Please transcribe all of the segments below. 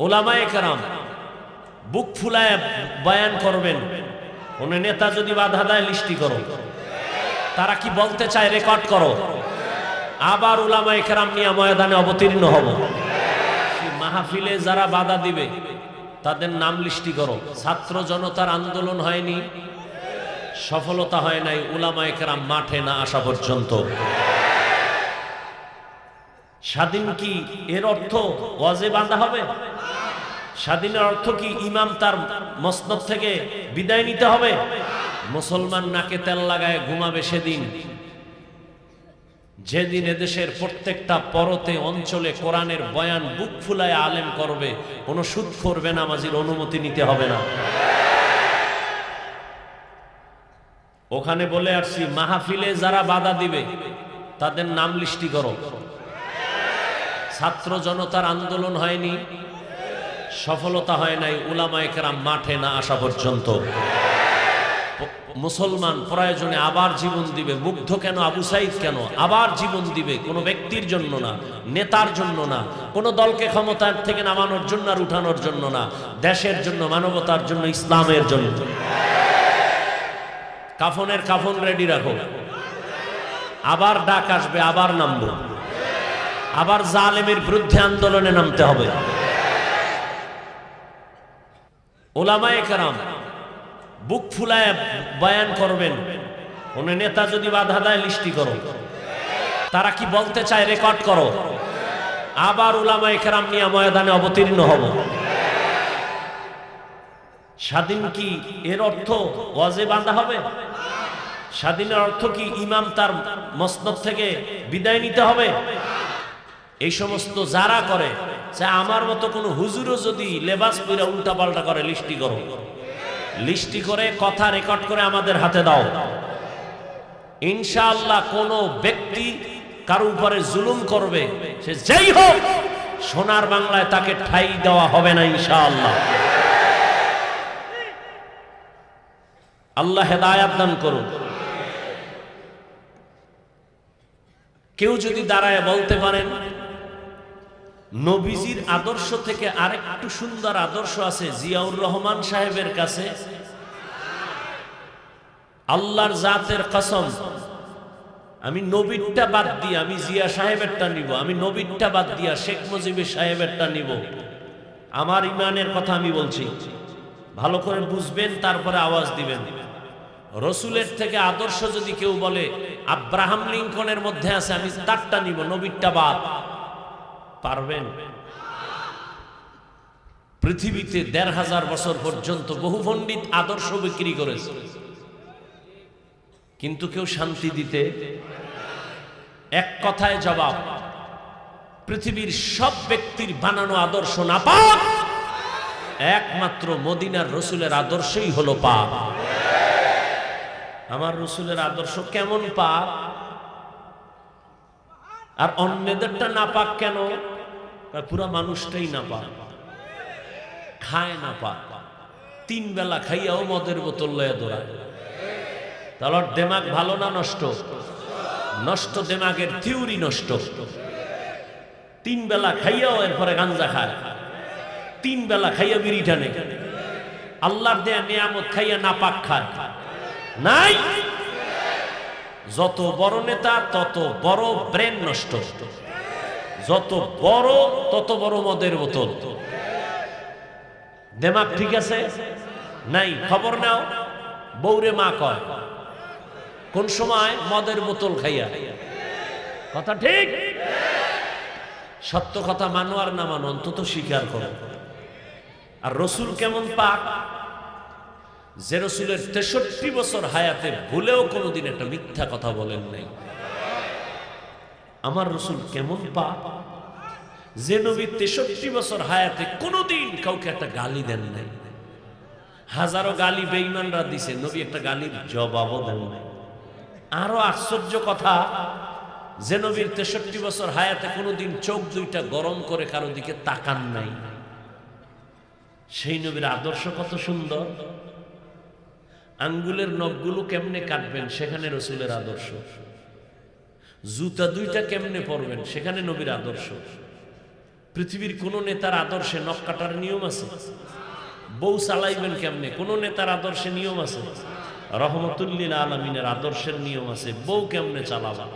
ওলামায়ে কারাম, বুক ফুলায় বয়ান করবেন। কোন নেতা যদি বাধা দেয়, লিস্টি করো। তারা কি বলতে চায়, রেকর্ড করো। আবার উলামায়ে কেরাম নিয়ে ময়দানে অবতীর্ণ হব। মাহফিলে যারা বাধা দিবে, তাদের নাম লিস্টি করো। ছাত্র জনতার আন্দোলন হয়নি, সফলতা হয় নাই উলামায়ে কেরাম মাঠে না আসা পর্যন্ত। স্বাধীন কি এর অর্থ ওয়াজে বাঁধা হবে? স্বাধীনের অর্থ কি ইমাম তার মসনদ থেকে বিদায় নিতে হবে? মুসলমান নাকে তেল লাগায় ঘুমাবে সেদিন। যেদিন এদেশের প্রত্যেকটা পরতে, অঞ্চলে কোরআনের বয়ান বুক ফুলায় আলেম করবে, কোনো সুদ করবে নামাজির অনুমতি নিতে হবে না। ওখানে বলে আসছি, মাহফিলে যারা বাধা দিবে, তাদের নাম লিস্টি করো। ছাত্র জনতার আন্দোলন হয়নি, সফলতা হয় নাই, উলামায়ে কেরাম মাঠে না আসা পর্যন্ত। মুসলমান প্রয়োজনে আবার জীবন দিবে, মুগ্ধ কেন, আবু সাইদ কেন? আবার জীবন দিবে, কোনো ব্যক্তির জন্য না, নেতার জন্য না, কোনো দলকে ক্ষমতার থেকে নামানোর জন্য আর উঠানোর জন্য না, দেশের জন্য, মানবতার জন্য, ইসলামের জন্য। কাফনের কাফন রেডি রাখো। আবার ডাক আসবে, আবার নামবো। আবার জালেমের বিরুদ্ধে আন্দোলনে নামতে হবে। ওলামায়ে কেরাম, বুক ফুলায় বয়ান করবেন। কোন নেতা যদি বাধা দেয়, লিস্টি করো। তারা কি বলতে চায়, রেকর্ড করো। আবার উলামায়ে কেরাম নিয়ে ময়দানে অবতীর্ণ হব। স্বাধীন কি এর অর্থ ওয়াজে বাঁধা হবে? স্বাধীনের অর্থ কি ইমাম তার মসনদ থেকে বিদায় নিতে হবে? এই সমস্ত যারা করে যে আমার মতো কোনো হুজুরও যদি লেবাস পরে উল্টা পাল্টা করে লিস্টি করো। লিস্টি করে কথা রেকর্ড করে আমাদের হাতে দাও। ইনশাআল্লাহ কোন ব্যক্তি কারও উপরে জুলুম করবে, সে যেই হোক, সোনার বাংলায় তাকে ঠাই দেওয়া হবে না ইনশাআল্লাহ। আল্লাহ হেদায়াত দান করুন। কেউ যদি দাঁড়ায় বলতে পারেন নবীজির আদর্শ থেকে আরেকটু সুন্দর আদর্শ আছে জিয়াউর রহমান সাহেবের কাছে। আল্লাহর জাতের কসম, আমি নবীরটা বাদ দিয়ে আমি জিয়া সাহেবেরটা নিব, আমি নবীরটা বাদ দিয়া শেখ মুজিবের সাহেবেরটা নিব। আমার ইমানের কথা আমি বলছি। ভালো করে বুঝবেন, তারপরে আওয়াজ দিবেন। রসুলের থেকে আদর্শ যদি কেউ বলে, আব্রাহাম লিঙ্কনের মধ্যে আছে, আমি তারটা নিব, নবীরটা বাদ। পারবেন। পৃথিবীতে দেড় হাজার বছর পর্যন্ত বহু পণ্ডিত আদর্শ বিক্রি করেছে। কিন্তু কেউ শান্তি দিতে এক কথায় জবাব, পৃথিবীর সব ব্যক্তির বানানো আদর্শ না পাক, একমাত্র মদিনার রসুলের আদর্শই হলো পাক। আমার রসুলের আদর্শ কেমন পাক? আর অন্যদেরটা না পাক কেন পুরা মানুষটাই না পাক খায় না পাক তিন বেলা খাইয়াও মদের বোতল লয়ে দৌড়ায়। তাহলে দেমাগ ভালো না নষ্ট? নষ্ট দেমাগের থিউরি নষ্ট। তিন বেলা খাইয়াও এরপরে গাঞ্জা খায়। তিন বেলা খাইয়া বিড়ি টানে। আল্লাহর দেয়া নিয়ামত খাইয়া না পাক খায়। নাই! যত বড় নেতা, তত বড় ব্রেন নষ্ট। যত বড়, তত বড় মদের বোতল। দেমাগ ঠিক আছে? নাই, খবর নাও। বৌরে মা কয়, কোন সময় মদের বোতল খাইয়া? কথা ঠিক? সত্য কথা মানো আর না মানো, অন্তত স্বীকার করো। আর রসুল কেমন পাক? যে রসুলের তেষট্টি বছর হায়াতে ভুলেও কোনোদিন একটা মিথ্যা কথা বলেন নাই। আমার রসুল কেমন পাক যে নবী তেষট্টি বছর হায়াতে কোনোদিন কাউকে একটা গালি দেন নাই। হাজারো গালি বেইমানরা দিছে, নবী একটা গালির জবাবও দেন নাই। আরও আশ্চর্য কথা, যে নবীর তেষট্টি বছর হায়াতে কোনোদিন চোখ দুইটা গরম করে কারও দিকে তাকান নাই। সেই নবীর আদর্শ কত সুন্দর? আঙ্গুলের নখগুলো কেমনে কাটবেন? সেখানে রসুলের আদর্শ। জুতা দুইটা কেমনে পরবেন? সেখানে নবীর আদর্শ। পৃথিবীর কোন নেতার আদর্শে নখ কাটার নিয়ম আছে? বউ চালাইবেন কেমনে? কোন নেতার আদর্শে নিয়ম আছে? রহমতুল্লিল আলমিনের আদর্শের নিয়ম আছে, বউ কেমনে চালাবা?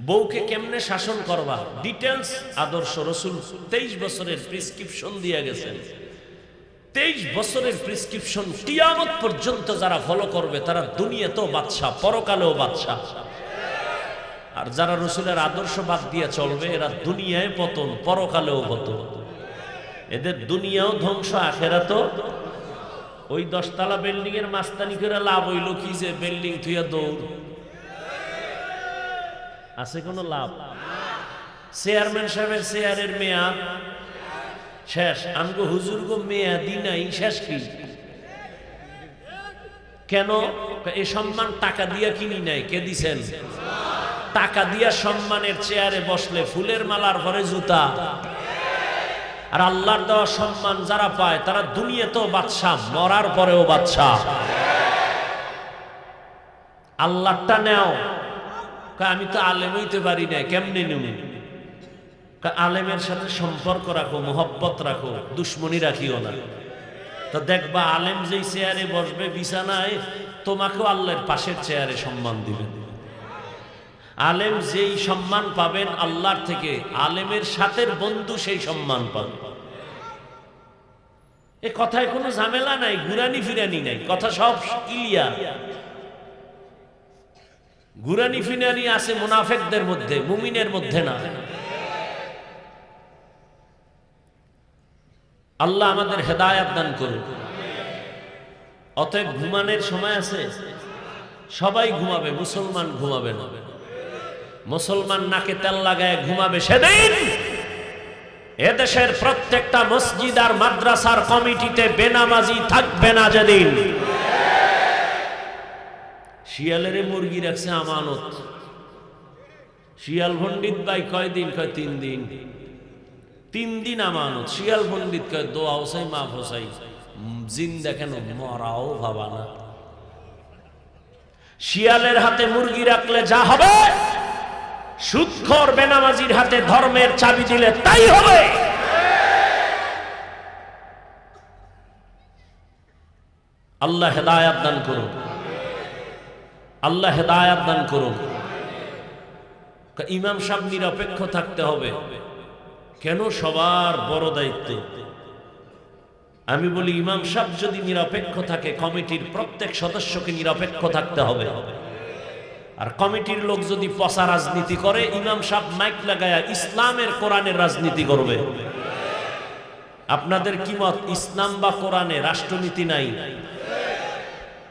বউকে কেমনে শাসন করবা? ডিটেলস আদর্শ রসুল তেইশ বছরের প্রেসক্রিপশন দিয়ে গেছেন। তেইশ বছরের প্রেসক্রিপশন টিয়ামত পর্যন্ত যারা ফলো করবে, তারা দুনিয়াতেও বাদশাহ, পরকালেও বাদশাহ। আর যারা রসুলের আদর্শ বাদ দিয়ে চলবে, এরা দুনিয়ায় পতন, পরকালেও পতন। এদের দুনিয়াও ধ্বংস আখেরা তো ওই দশতলা বিল্ডিং এর মাস্তানি করে লাভ হইল কি যে বিল্ডিং থুইয়া দৌড়। আছে কোনো লাভ? চেয়ারম্যান সাহেবের চেয়ারের মেয়াদ শেষ, আমগো হুজুর গো মেয়াদি নাই শেষ কি? কেন? এই সম্মান টাকা দিয়া কিনি নাই, কে দিছেন? টাকা দিয়া সম্মানের চেয়ারে বসলে ফুলের মালার পরে জুতা। আর আল্লাহর দেওয়া সম্মান যারা পায়, তারা দুনিয়াতেও বাদশাহ, মরার পরেও বাদশাহ। আল্লাহটা নেও। আমি তো আলেম হইতে পারি না কেমনে নেব? আলেমের সাথে সম্পর্ক রাখো, মোহব্বত রাখো, দুশ্মনী রাখিও না। তো দেখবা আলেম যেই চেয়ারে বসবে বিছানায়, তোমাকেও আল্লাহর পাশের চেয়ারে সম্মান দিবেন। আলেম যেই সম্মান পাবেন আল্লাহর থেকে, আলেমের সাথে বন্ধু সেই সম্মান পাবে। এ কথায় কোনো ঝামেলা নাই গুরানি ফিরানি নাই, কথা সব ক্লিয়ার গুরানি ফিরানি আছে মুনাফেকদের মধ্যে, মুমিনের মধ্যে না। আল্লাহ আমাদের হেদায়াত দান করুন অতএব ঘুমানোর সময় আছে? সবাই ঘুমাবে, মুসলমান ঘুমাবে না। মুসলমান নাকে তেল লাগায় ঘুমাবে সেদিন। এদেশের প্রত্যেকটা মসজিদ আর মাদ্রাসার কমিটিতে বেনামাজি থাকবে না যেদিন। শিয়ালের মুরগি রাখছে আমানত। শিয়াল পণ্ডিত ভাই কয়দিন, কয় তিন দিন? তিন দিন আমানত, শিয়াল পণ্ডিত কয়, দোয়া হোসাই মা হোসাই জিন দেখেন মরাও ভাবা না? শিয়ালের হাতে মুরগি রাখলে যা হবে, সুৎখর বেনামাজির হাতে ধর্মের চাবি দিলে তাই হবে। আল্লাহ হেদায়াত দান করুন। আল্লাহ হেদায়াত দান করুন। ইমাম সাহেব নিরপেক্ষ থাকতে হবে। কেন সবার বড় দায়িত্ব? আমি বলি, ইমাম সাহেব যদি নিরপেক্ষ থাকে, কমিটির প্রত্যেক সদস্যকে নিরপেক্ষ থাকতে হবে। আর কমিটির লোক যদি পচা রাজনীতি করে, ইমাম সাহেব মাইক লাগায়া ইসলামের কোরআনের রাজনীতি করবে। আপনাদের কি মত, ইসলাম বা কোরআনে রাষ্ট্রনীতি নাই?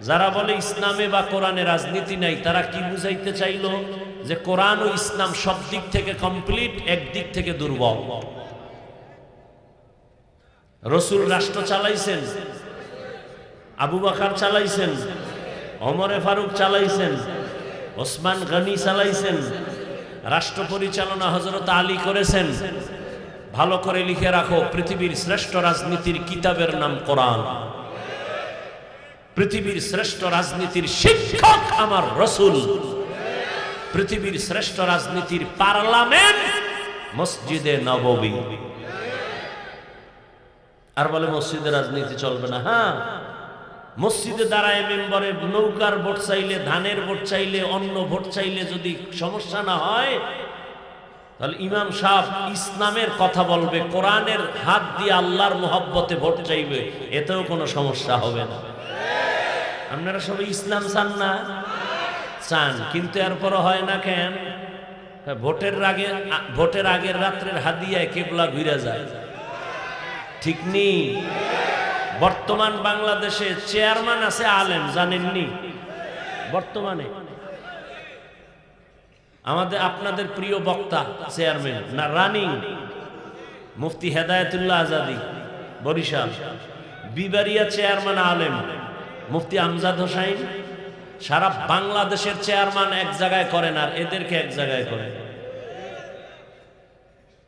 যারা বলে ইসলামে বা কোরআনে রাজনীতি নাই, তারা কি বুঝাইতে চাইল? যে কোরআন ও ইসলাম সব দিক থেকে কমপ্লিট একদিক থেকে দুর্বল। রসুল রাষ্ট্র চালাইছেন, আবু বাকার চালাইছেন অমরে ফারুক চালাইছেন, ওসমান গানি চালাইছেন, রাষ্ট্র পরিচালনা হজরত আলী করেছেন। ভালো করে লিখে রাখো, পৃথিবীর শ্রেষ্ঠ রাজনীতির কিতাবের নাম কোরআন। পৃথিবীর শ্রেষ্ঠ রাজনীতির শিক্ষক আমার রসুল। পৃথিবীর শ্রেষ্ঠ রাজনীতির পার্লামেন্ট মসজিদে নববী। আর বলে, মসজিদে রাজনীতি চলবে না। হ্যাঁ মসজিদে দাঁড়ায় মেম্বরে নৌকার ভোট চাইলে, ধানের ভোট চাইলে অন্য ভোট চাইলে যদি সমস্যা না হয়, তাহলে ইমাম সাহ ইসলামের কথা বলবে, কোরআনের হাত দিয়ে আল্লাহর মোহব্বতে ভোট চাইবে, এতেও কোনো সমস্যা হবে না। আপনারা সবাই ইসলাম চান না? চান, কিন্তু এরপরও হয় না কেন? ভোটের আগে ভোটের আগের রাত্রের হাদিয়ায় কেবলা ঘুরে যায়। ঠিক নেই বর্তমান বাংলাদেশে চেয়ারম্যান আছে আলেম, জানেননি? বর্তমানে। আমাদের, আপনাদের প্রিয় বক্তা, চেয়ারম্যান, না রানিং? মুফতি হেদায়তুল্লাহ আজাদি, বরিশাল। বিবারিয়া চেয়ারম্যান আলেম, মুফতি আমজাদ হোসাইন। সারা বাংলাদেশের চেয়ারম্যান এক জায়গায় করেন আর এদেরকে এক জায়গায় করেন।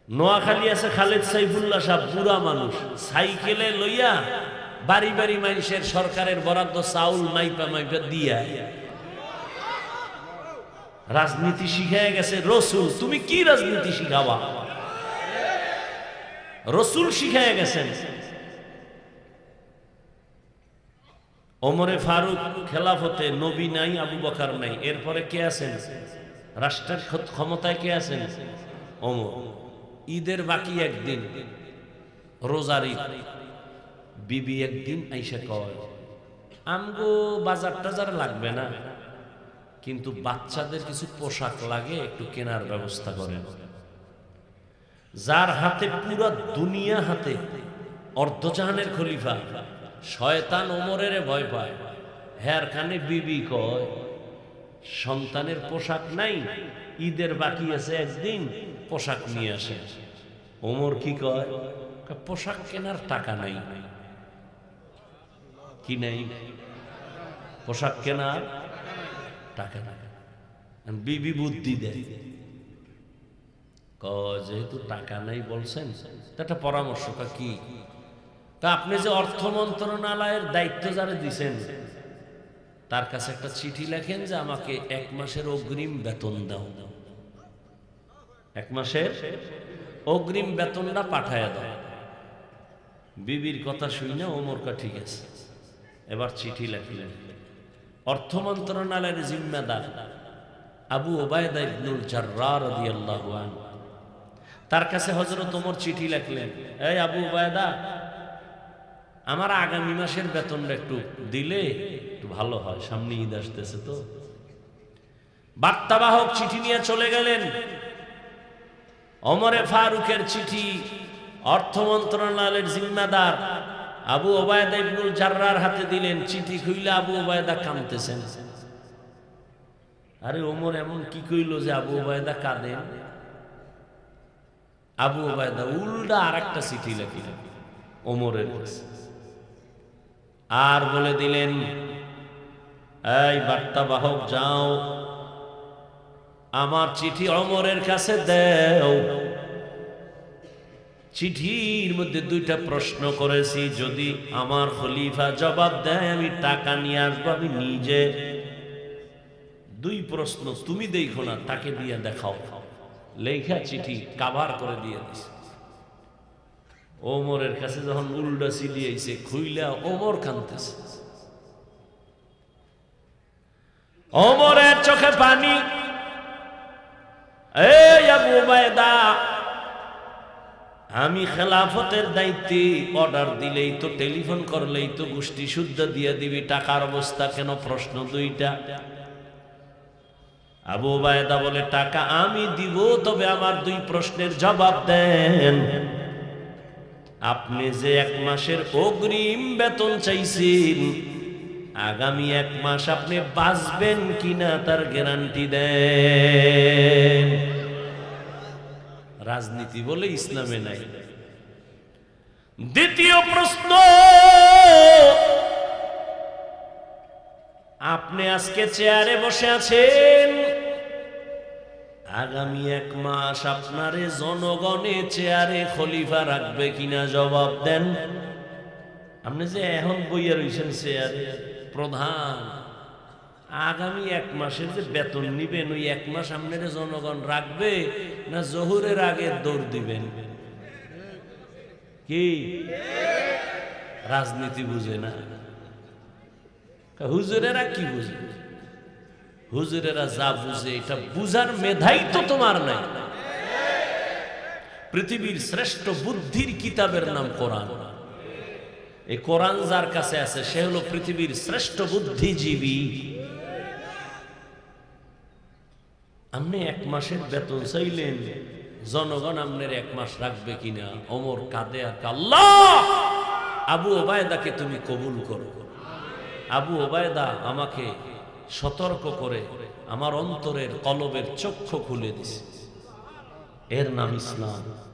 নোয়াখালী আছে খালেদ সাইফুল্লাহ সাহেব, বুড়া মানুষ। সাইকেলে লইয়া বাড়ি বাড়ি মানুষের সরকারের বরাদ্দ চাউল মাইপা মাইপা দিয়া। রাজনীতি শিখায় গেছে, রসুল, তুমি কি রাজনীতি শিখাবা? রসুল শিখাইয়া গেছেন। ওমরে ফারুক খেলাফতে নবী নাই, আবু বকার নাই। এরপরে কে আছেন? রাষ্ট্রের ক্ষমতায় কে আছেন? ওমর। ঈদের বাকি একদিন, রোজার ঈদ। বিবি একদিন আইসা কয়, আমগো বাজার টাজার লাগবে না, কিন্তু বাচ্চাদের কিছু পোশাক লাগে, একটু কেনার ব্যবস্থা করেন। যার হাতে পুরো দুনিয়া হাতে অর্ধজাহানের খলিফা শয়তান ওমরের ভয় পায়। হ্যার কানে বিবি কয়, সন্তানের পোশাক নাই, ঈদের বাকি আছে একদিন, পোশাক নিয়ে আসে। ওমর কি কয় পোশাক কেনার টাকা নাই। কি নাই? পোশাক কেনার টাকা নাই। বিবি বুদ্ধি দেয়। যেহেতু টাকা নাই বলছেন একটা পরামর্শ কি তা আপনি যে অর্থ মন্ত্রণালয়ের দায়িত্ব যারা দিছেন, তার কাছে একটা চিঠি লেখেন যে আমাকে এক মাসের অগ্রিম বেতন দাও। এক মাসের অগ্রিম বেতনটা পাঠায় দাও। বিবির কথা শুনে না ওমর কা ঠিক আছে। এবার চিঠি লেখলেন, অর্থ মন্ত্রণালয়ের জিম্মেদার আবু ওবায়দা ইবনুল তার কাছে হজরত ওমর চিঠি লেখলেন, এই আবু ওবায়দা আমার আগামী মাসের বেতনটা একটু দিলে একটু ভালো হয়। সামনে ঈদ আসতেছে তো। বার্তাবাহক চিঠি নিয়ে চলে গেলেন। অমরে ফারুকের চিঠি, অর্থ মন্ত্রণালয়ের জিম্মাদার আবু ওবায়দা ইবনুল জাররার হাতে দিলেন। চিঠি খুইলে আবু ওবায়দা কাঁদতেছেন। আরে ওমর, এমন কি কইল যে আবু ওবায়দা কাঁদেন? আবু ওবায়দা উল্টা আর একটা চিঠি লেখিলেন ওমরের কাছে। আর বলে দিলেন, এই বার্তাবাহক যাও, আমার চিঠি অমরের কাছে দেও। চিঠির মধ্যে দুইটা প্রশ্ন করেছি, যদি আমার খলিফা জবাব দেয়, আমি টাকা নিয়ে আসব, আমি নিজে। দুই প্রশ্ন, তুমি দেখো না, তাকে দিয়ে দেখাও। লেখা চিঠি কাভার করে দিয়ে দিস ওমরের কাছে যখন উল্টা সিলিয়েছে খুইলা ওমর কানতেছে। ওমরের চোখে পানি। এই আবু উবায়দা, আমি খেলাফতের দায়িত্বে অর্ডার দিলেই তো, টেলিফোন করলেই তো গোষ্ঠী শুদ্ধ দিয়ে দিবি, টাকার অবস্থা কেন প্রশ্ন দুইটা। আবু বায়দা বলে, টাকা আমি দিব, তবে আমার দুই প্রশ্নের জবাব দেন। আপনি যে এক মাসের অগ্রিম বেতন চাইছেন, আগামী এক মাস আপনি বাঁচবেন কিনা তার গ্যারান্টি দেন। রাজনীতি বলে ইসলামে নাই। দ্বিতীয় প্রশ্ন, আপনি আজকে চেয়ারে বসে আছেন? আগামী এক মাস আপনারে জনগণে চেয়ারে খলিফা রাখবে কিনা জবাব দেন। আপনি যে এখন বইয়া রয়েছেন চেয়ারে, প্রধান, আগামী এক মাসের যে বেতন নিবেন, ওই এক মাস আপনার জনগণ রাখবে না জহুরের আগে দৌড় দিবেন? কি? রাজনীতি বুঝে না। হুজুরেরা কি বুঝে? হুজুরেরা যা বুঝে, এটা বুঝার মেধাই তো তোমার নাই। পৃথিবীর শ্রেষ্ঠ বুদ্ধির কিতাবের নাম কোরআন। এই কোরআন যার কাছে আছে, সে হলো পৃথিবীর শ্রেষ্ঠ বুদ্ধিজীবী। আপনি এক মাসের বেতন চাইলেন, জনগণ আপনার এক মাস রাখবে কিনা? অমর কাঁদে আর আল্লাহ আবু ওবায়দাকে তুমি কবুল করো। আবু ওবায়দা আমাকে সতর্ক করে আমার অন্তরের কলবের চক্ষু খুলে দিছে। এর নাম ইসলাম।